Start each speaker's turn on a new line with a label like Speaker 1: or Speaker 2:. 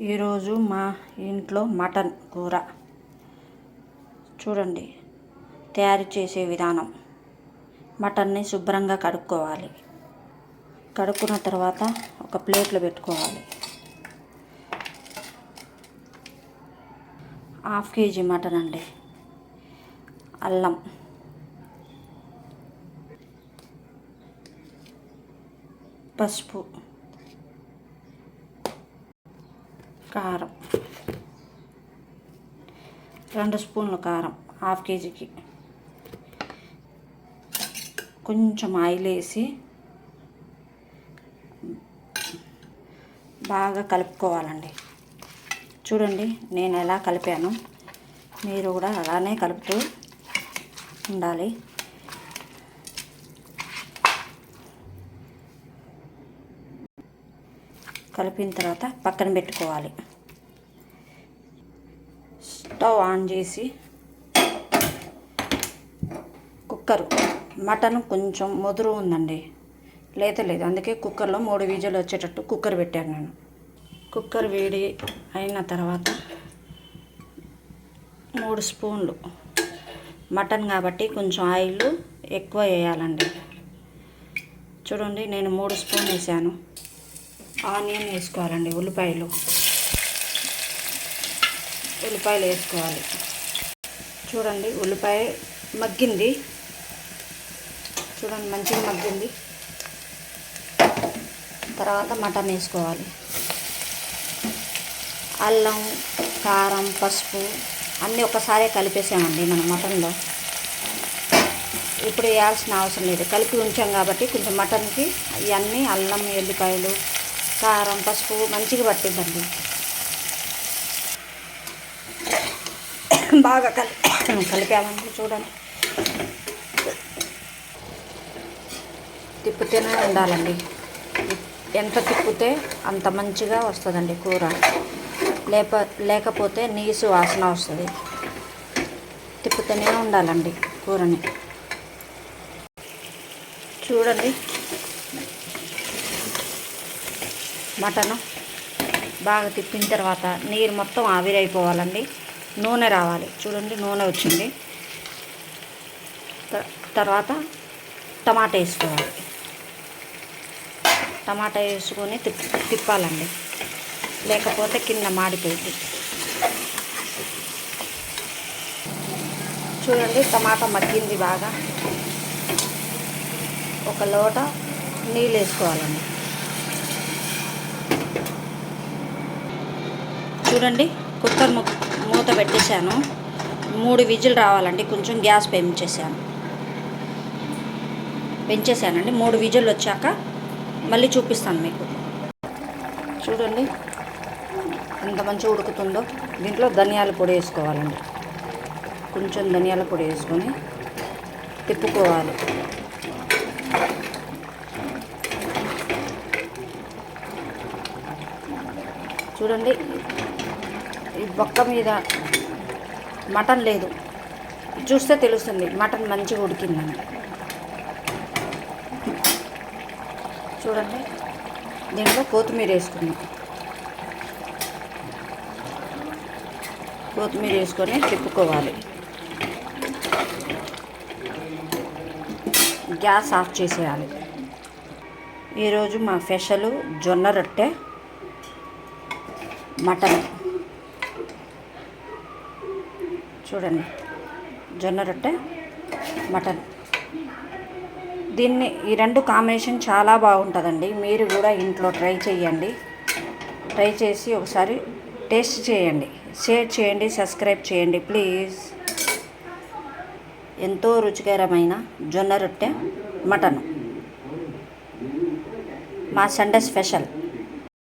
Speaker 1: ఈరోజు మా ఇంట్లో మటన్ కూర. చూడండి తయారు చేసే విధానం. మటన్ని శుభ్రంగా కడుక్కోవాలి. కడుక్కున్న తర్వాత ఒక ప్లేట్లో పెట్టుకోవాలి. హాఫ్ కేజీ మటన్ అండి. అల్లం. పసుపు. కారం. రెండు స్పూన్ల కారం హాఫ్ కేజీకి. కొంచెం ఆయిల్ వేసి బాగా కలుపుకోవాలండి. చూడండి నేను ఎలా కలిపాను. మీరు కూడా అలానే కలుపుతూ ఉండాలి. కలిపిన తర్వాత పక్కన పెట్టుకోవాలి. స్టవ్ ఆన్ చేసి కుక్కర్ మటన్ కొంచెం ముదురు ఉందండి. లేత లేదు అందుకే కుక్కర్లో మూడు విజులు వచ్చేటట్టు కుక్కర్ పెట్టాను నేను. కుక్కర్ వేడి అయిన తర్వాత మూడు స్పూన్లు మటన్ కాబట్టి కొంచెం ఆయిల్ ఎక్కువ వేయాలండి. చూడండి నేను మూడు స్పూన్ వేసాను. ఆనియన్ వేసుకోవాలండి ఉల్లిపాయలు. ఉల్లిపాయలు వేసుకోవాలి. చూడండి ఉల్లిపాయ మగ్గింది. చూడండి మంచిగా మగ్గింది. తర్వాత మటన్ వేసుకోవాలి. అల్లం కారం పసుపు అన్నీ ఒకసారి కలిపేసామండి మనం మటన్లో. ఇప్పుడు వేయాల్సిన అవసరం లేదు. కలిపి ఉంచాం కాబట్టి కొంచెం మటన్కి ఇవన్నీ అల్లం ఎల్లిపాయలు కారం పసుపు మంచిగా పట్టిందండి బాగా కలి కలిపామండి చూడండి. తిప్పుతూనే ఉండాలండి. ఎంత తిప్పితే అంత మంచిగా వస్తుందండి కూర. లేప లేకపోతే నీసు వాసన వస్తుంది. తిప్పుతూనే ఉండాలండి కూరని. చూడండి. మటను బాగా తిప్పిన తర్వాత నీరు మొత్తం ఆవిరైపోవాలండి. నూనె రావాలి. చూడండి నూనె వచ్చింది. తర్వాత టమాటా వేసుకోవాలి. టమాటా వేసుకొని తిప్ తిప్పాలండి. లేకపోతే కింద మాడిపోయింది. చూడండి టమాటా మగ్గింది బాగా. ఒక లోట నీళ్ళు వేసుకోవాలండి. చూడండి కుక్కర్ మూత పెట్టేశాను. మూడు విజిల్ రావాలండి కొంచెం గ్యాస్ పెంచేసాను పెంచేసానండి మూడు విజిల్ వచ్చాక మళ్ళీ చూపిస్తాను మీకు. చూడండి ఎంత మంచిగా ఉడుకుతుందో. దీంట్లో ధనియాల పొడి వేసుకోవాలండి. కొంచెం ధనియాల పొడి వేసుకొని తిప్పుకోవాలి. చూడండి. ఈ బొక్క మీద మటన్ లేదు. చూస్తే తెలుస్తుంది మటన్ మంచిగా ఉడికిందని. చూడండి. దీంట్లో కొత్తిమీర వేసుకున్నాం. కొత్తిమీర వేసుకొని తిప్పుకోవాలి. గ్యాస్ ఆఫ్ చేసేయాలి. ఈరోజు మా స్పెషల్ జొన్న రొట్టె మటన్. చూడండి జొన్న రొట్టె మటన్. దీన్ని ఈ రెండు కాంబినేషన్ చాలా బాగుంటుందండి. మీరు కూడా ఇంట్లో ట్రై చేయండి ట్రై చేసి ఒకసారి టేస్ట్ చేయండి. షేర్ చేయండి సబ్స్క్రైబ్ చేయండి ప్లీజ్. ఎంతో రుచికరమైన జొన్న రొట్టె మటన్. మా సండే స్పెషల్.